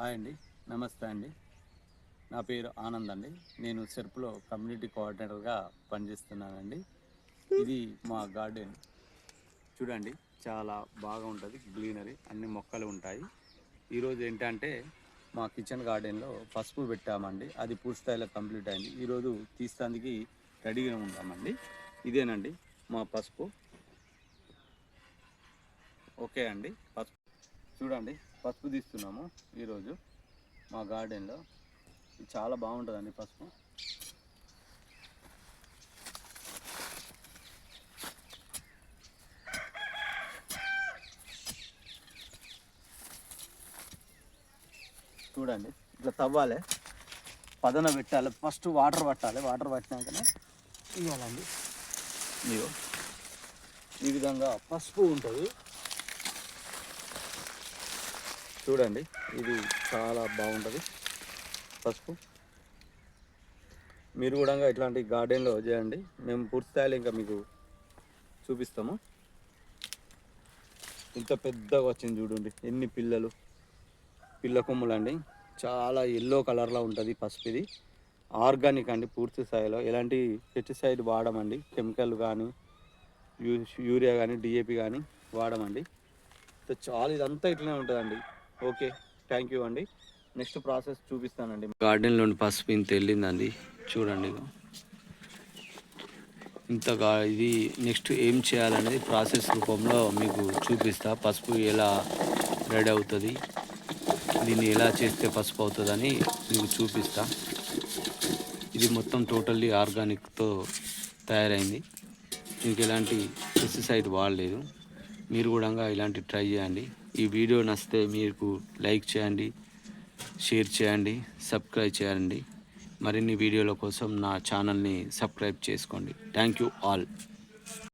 Hi అండి. నమస్తే అండి. నా పేరు ఆనంద్ అండి. నేను సెర్ప్లో కమ్యూనిటీ కోఆర్డినేటర్గా పనిచేస్తున్నానండి. ఇది మా గార్డెన్. చూడండి చాలా బాగా ఉంటుంది గ్రీనరీ అన్ని మొక్కలు ఉంటాయి. ఈరోజు ఏంటంటే మా కిచెన్ గార్డెన్లో పసుపు పెట్టామండి. అది పూర్తిస్థాయిలో కంప్లీట్ అయింది. ఈరోజు తీస్తానికి రెడీగా ఉంటామండి. ఇదేనండి మా పసుపు. ఓకే అండి. పసుపు చూడండి పసుపు తీస్తున్నాము ఈరోజు మా గార్డెన్లో. చాలా బాగుంటుందండి పసుపు. చూడండి ఇట్లా తవ్వాలి. పదన పెట్టాలి ఫస్ట్ వాటర్ పట్టాలి. వాటర్ పట్టినాకనే ఇవ్వాలండి ఇదిగో ఈ విధంగా పసుపు ఉంటుంది. చూడండి ఇది చాలా బాగుంటుంది. పసుపు. మీరు కూడా ఇట్లాంటి గార్డెన్లో చేయండి. మేము పూర్తి స్థాయిలో ఇంకా మీకు చూపిస్తాము. ఇంత పెద్దగా వచ్చింది చూడండి ఎన్ని పిల్లలు. పిల్ల కొమ్ములు అండి చాలా ఎల్లో కలర్లో ఉంటుంది పసుపు ఇది. ఆర్గానిక్ అండి పూర్తి స్థాయిలో. ఎలాంటి పెస్టిసైడ్ వాడమండి. కెమికల్ కానీ యూ యూరియా కానీ డిఏపి కానీ వాడమండి. చాలా ఇదంతా ఇట్లనే ఉంటుందండి. ఓకే థ్యాంక్ యూ అండి. నెక్స్ట్ ప్రాసెస్ చూపిస్తానండి. గార్డెన్లోని పసుపు ఇంత వెళ్ళిందండి. చూడండి ఇంతగా ఇది నెక్స్ట్ ఏం చేయాలనేది ప్రాసెస్ రూపంలో మీకు చూపిస్తా. పసుపు ఎలా రెడీ అవుతుంది దీన్ని ఎలా చేస్తే పసుపు అవుతుందని మీకు చూపిస్తా. ఇది మొత్తం టోటల్లీ ఆర్గానిక్తో తయారైంది. దీనికి ఎలాంటి పెస్టిసైడ్ వాడలేదు. మీరు కూడా ఇలాంటి ట్రై చేయండి. ఈ వీడియో నచ్చితే మీకు లైక్ చేయండి షేర్ చేయండి సబ్స్క్రైబ్ చేయండి. మరిన్ని వీడియోల కోసం నా ఛానల్ని సబ్స్క్రైబ్ చేసుకోండి. Thank you all.